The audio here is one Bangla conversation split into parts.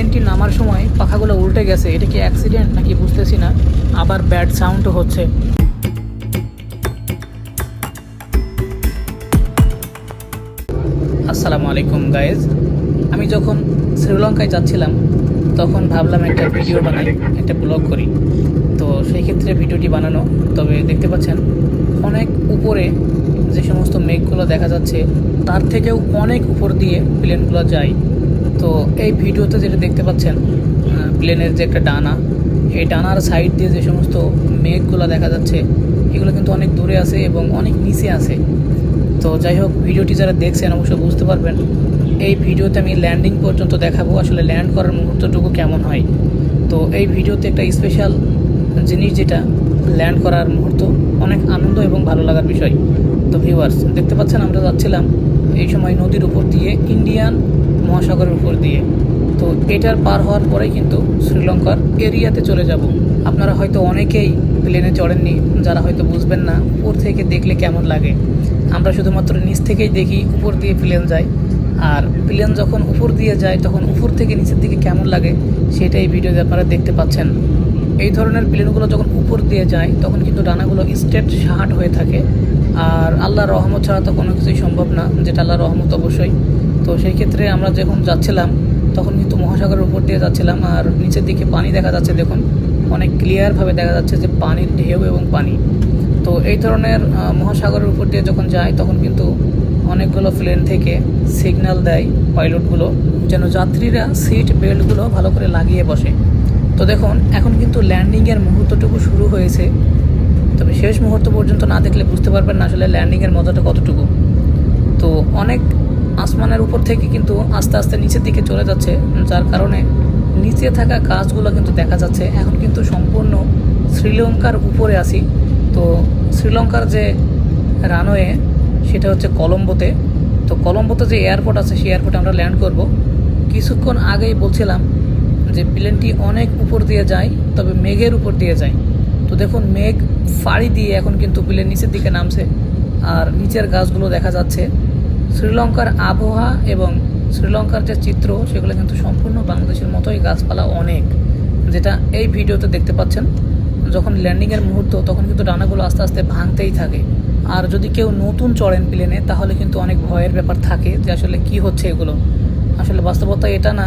প্লেনটি নামার সময় পাখাগুলো উল্টে গেছে। এটা কি অ্যাক্সিডেন্ট নাকি বুঝতেছি না। আবার ব্যাড সাউন্ডও হচ্ছে। আসসালামু আলাইকুম গাইজ আমি যখন শ্রীলঙ্কায় যাচ্ছিলাম, তখন ভাবলাম একটা ভিডিও বানাই, একটা ব্লগ করি। তো সেই ক্ষেত্রে ভিডিওটি বানানো। তবে দেখতে পাচ্ছেন, অনেক উপরে যে সমস্ত মেঘগুলো দেখা যাচ্ছে, তার থেকেও অনেক উপর দিয়ে প্লেনগুলো যায়। তো এই ভিডিওতে যেটা দেখতে পাচ্ছেন প্লেনের যে একটা ডানা, এই ডানার সাইড দিয়ে যে সমস্ত মেঘগুলো দেখা যাচ্ছে, এগুলো কিন্তু অনেক দূরে আছে এবং অনেক নিচে আছে। তো যাই হোক, ভিডিওটি যারা দেখছেন অবশ্যই বুঝতে পারবেন, এই ভিডিওতে আমি ল্যান্ডিং পর্যন্ত দেখাবো, আসলে ল্যান্ড করার মুহূর্তটুকু কেমন হয়। তো এই ভিডিওতে একটা স্পেশাল জিনিস যেটা ল্যান্ড করার মুহূর্ত অনেক আনন্দ এবং ভালো লাগার বিষয়। তো ভিউয়ার্স দেখতে পাচ্ছেন আমরা যাচ্ছিলাম এই সময় নদীর উপর দিয়ে ইন্ডিয়ান মহাসাগরের উপর দিয়ে। তো এটার পার হওয়ার পরেই কিন্তু শ্রীলঙ্কার এরিয়াতে চলে যাব। আপনারা হয়তো অনেকেই প্লেনে চড়েননি, যারা হয়তো বুঝবেন না উপর থেকে দেখলে কেমন লাগে। আমরা শুধুমাত্র নিচ থেকেই দেখি উপর দিয়ে প্লেন যায়। আর প্লেন যখন উপর দিয়ে যায়, তখন উপর থেকে নিচের দিকে কেমন লাগে, সেটাই ভিডিওতে আপনারা দেখতে পাচ্ছেন। এই ধরনের প্লেনগুলো যখন উপর দিয়ে যায়, তখন কিন্তু ডানাগুলো স্ট্রেট শাহাট হয়ে থাকে। আর আল্লাহর রহমত ছাড়া তো কোনো কিছুই সম্ভব না, যেটা আল্লাহর রহমত অবশ্যই। তো সেই ক্ষেত্রে আমরা যখন যাচ্ছিলাম, তখন কিন্তু মহাসাগরের উপর দিয়ে যাচ্ছিলাম, আর নিচের দিকে পানি দেখা যাচ্ছে, দেখুন। অনেক ক্লিয়ারভাবে দেখা যাচ্ছে যে পানির ঢেউ এবং পানি। তো এই ধরনের মহাসাগরের উপর দিয়ে যখন যায়, তখন কিন্তু অনেকগুলো প্লেন থেকে সিগন্যাল দেয় পাইলটগুলো যেন যাত্রীরা সিট বেল্টগুলো ভালো করে লাগিয়ে বসে। তো দেখুন, এখন কিন্তু ল্যান্ডিংয়ের মুহূর্তটুকু শুরু হয়েছে। তবে শেষ মুহূর্ত পর্যন্ত না দেখলে বুঝতে পারবেন না আসলে ল্যান্ডিংয়ের মজাটা কতটুকু। তো অনেক আসমানের উপর থেকে কিন্তু আস্তে আস্তে নিচের দিকে চলে যাচ্ছে, যার কারণে নিচে থাকা গাছগুলো কিন্তু দেখা যাচ্ছে। এখন কিন্তু সম্পূর্ণ শ্রীলঙ্কার উপরে আসি তো শ্রীলঙ্কার যে রানওয়ে, সেটা হচ্ছে কলম্বোতে। তো কলম্বোতে যে এয়ারপোর্ট আছে, সেই এয়ারপোর্টে আমরা ল্যান্ড করব। কিছুক্ষণ আগেই বলছিলাম যে প্লেনটি অনেক উপর দিয়ে যায়, তবে মেঘের উপর দিয়ে যায়। তো দেখুন, মেঘ ফাড়ি দিয়ে এখন কিন্তু প্লেন নিচের দিকে নামছে। আর নিচের গাছগুলো দেখা যাচ্ছে। শ্রীলঙ্কার আবহাওয়া এবং শ্রীলঙ্কার যে চিত্র, সেগুলো কিন্তু সম্পূর্ণ বাংলাদেশের মতোই গাছপালা অনেক, যেটা এই ভিডিওতে দেখতে পাচ্ছেন। যখন ল্যান্ডিংয়ের মুহূর্ত, তখন কিন্তু ডানাগুলো আস্তে আস্তে ভাঙতেই থাকে। আর যদি কেউ নতুন চড়েন প্লেনে তাহলে কিন্তু অনেক ভয়ের ব্যাপার থাকে যে আসলে কি হচ্ছে এগুলো। আসলে বাস্তবতা এটা না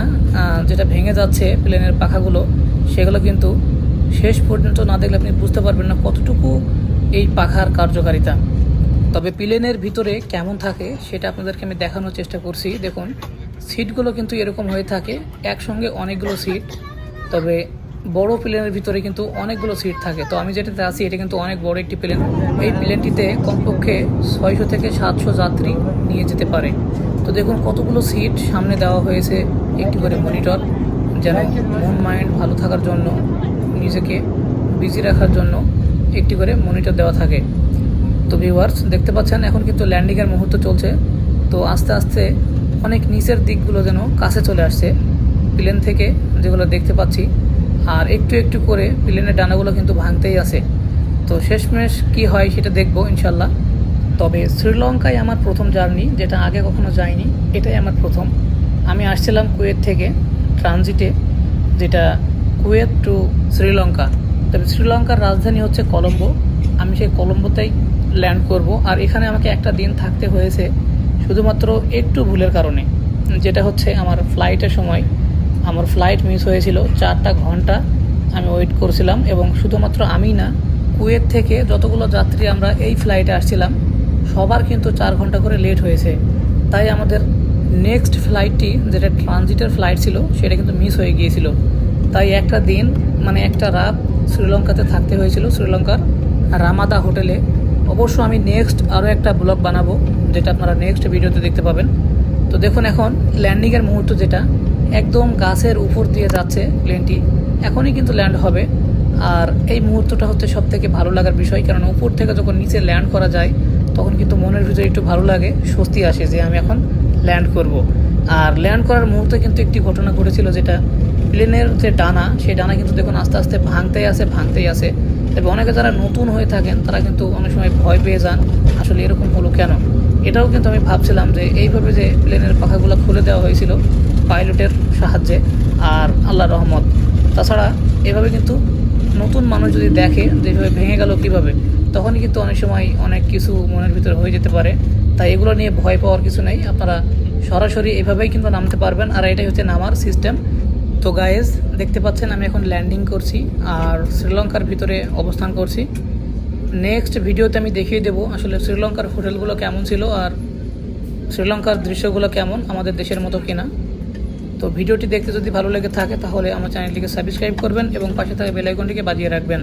যেটা ভেঙে যাচ্ছে প্লেনের পাখাগুলো, সেগুলো কিন্তু শেষ পর্যন্ত না দেখলে আপনি বুঝতে পারবেন না কতটুকু এই পাখার কার্যকারিতা। তবে প্লেনের ভিতরে কেমন থাকে সেটা আপনাদেরকে আমি দেখানোর চেষ্টা করছি। দেখুন, সিটগুলো কিন্তু এরকম হয়ে থাকে, একসঙ্গে অনেকগুলো সিট, তবে বড় প্লেনের ভিতরে কিন্তু অনেকগুলো সিট থাকে। তো আমি যেটাতে আছি, এটা কিন্তু অনেক বড় একটি প্লেন এই প্লেনটিতে কমপক্ষে ছয়শো থেকে সাতশো যাত্রী নিয়ে যেতে পারে। তো দেখুন কতগুলো সিট সামনে দেওয়া হয়েছে একটি করে মনিটর যেন মন মাইন্ড ভালো থাকার জন্য, নিজেকে বিজি রাখার জন্য একটি করে মনিটর দেওয়া থাকে। তো ভিউয়ার্স দেখতে পাচ্ছেন এখন কিন্তু ল্যান্ডিংয়ের মুহূর্ত চলছে। তো আস্তে আস্তে অনেক নিচের দিকগুলো যেন কাছে চলে আসছে। প্লেন থেকে যেগুলো দেখতে পাচ্ছি আর একটু একটু করে প্লেনের ডানাগুলো কিন্তু ভাঙতেই আছে। তো শেষমেশ কি হয় সেটা দেখব ইনশাল্লাহ। তবে শ্রীলঙ্কায় আমার প্রথম জার্নি, যেটা আগে কখনো যায়নি এটাই আমার প্রথম। আমি আসছিলাম কুয়েত থেকে ট্রানজিটে, যেটা কুয়েত টু শ্রীলঙ্কা। তবে শ্রীলঙ্কার রাজধানী হচ্ছে কলম্বো। আমি সেই কলম্বোতেই ল্যান্ড করব। আর এখানে আমাকে একটা দিন থাকতে হয়েছে, শুধুমাত্র একটু ভুলের কারণে, যেটা হচ্ছে আমার ফ্লাইটের সময় আমার ফ্লাইট মিস হয়েছিল, চারটা ঘণ্টা আমি ওয়েট করছিলাম এবং শুধুমাত্র আমি না, কুয়েত থেকে যতগুলো যাত্রী আমরা এই ফ্লাইটে আসছিলাম, সবার কিন্তু চার ঘণ্টা করে লেট হয়েছে। তাই আমাদের নেক্সট ফ্লাইটটি যেটা ট্রানজিটের ফ্লাইট ছিল, সেটা কিন্তু মিস হয়ে গিয়েছিল। তাই একটা দিন মানে একটা রাত শ্রীলঙ্কাতে থাকতে হয়েছিল শ্রীলঙ্কার রামাদা হোটেলে। অবশ্য আমি নেক্সট আরও একটা ব্লগ বানাবো, যেটা আপনারা নেক্সট ভিডিওতে দেখতে পাবেন। তো দেখুন এখন ল্যান্ডিংয়ের মুহূর্ত যেটা একদম গাছের উপর দিয়ে যাচ্ছে প্লেনটি এখনই কিন্তু ল্যান্ড হবে। আর এই মুহূর্তটা হচ্ছে সব থেকে ভালো লাগার বিষয় কারণ উপর থেকে যখন নিচে ল্যান্ড করা যায়, তখন কিন্তু মনের ভিতরে একটু ভালো লাগে, স্বস্তি আসে যে আমি এখন ল্যান্ড করব। আর ল্যান্ড করার মুহূর্তে কিন্তু একটি ঘটনা ঘটেছিল যেটা প্লেনের যে ডানা, সেই ডানা কিন্তু দেখুন আস্তে আস্তে ভাঙতেই আসে ভাঙতেই আসে। তবে অনেকে যারা নতুন হয়ে থাকেন, তারা কিন্তু অনেক সময় ভয় পেয়ে যান, আসলে এরকম হলো কেন? এটাও কিন্তু আমি ভাবছিলাম যে এইভাবে যে প্লেনের পাখাগুলো খুলে দেওয়া হয়েছিল পাইলটের সাহায্যে আর আল্লাহ রহমত। তাছাড়া এভাবে কিন্তু নতুন মানুষ যদি দেখে যে এভাবে ভেঙে গেল কীভাবে, তখনই কিন্তু অনেক সময় অনেক কিছু মনের ভিতরে হয়ে যেতে পারে। তাই এগুলো নিয়ে ভয় পাওয়ার কিছু নেই। আপনারা সরাসরি এভাবেই কিন্তু নামতে পারবেন। আর এটাই হচ্ছে নামার সিস্টেম তো গায়েজ দেখতে পাচ্ছেন আমি এখন ল্যান্ডিং করছি আর শ্রীলঙ্কার ভিতরে অবস্থান করছি। নেক্সট ভিডিওতে আমি দেখিয়ে দেবো আসলে শ্রীলঙ্কার হোটেলগুলো কেমন ছিল আর শ্রীলঙ্কার দৃশ্যগুলো কেমন আমাদের দেশের মতো কিনা। তো ভিডিওটি দেখতে যদি ভালো লেগে থাকে তাহলে আমার চ্যানেলটিকে সাবস্ক্রাইব করবেন এবং পাশে থাকা বেলাইকনটিকে বাজিয়ে রাখবেন।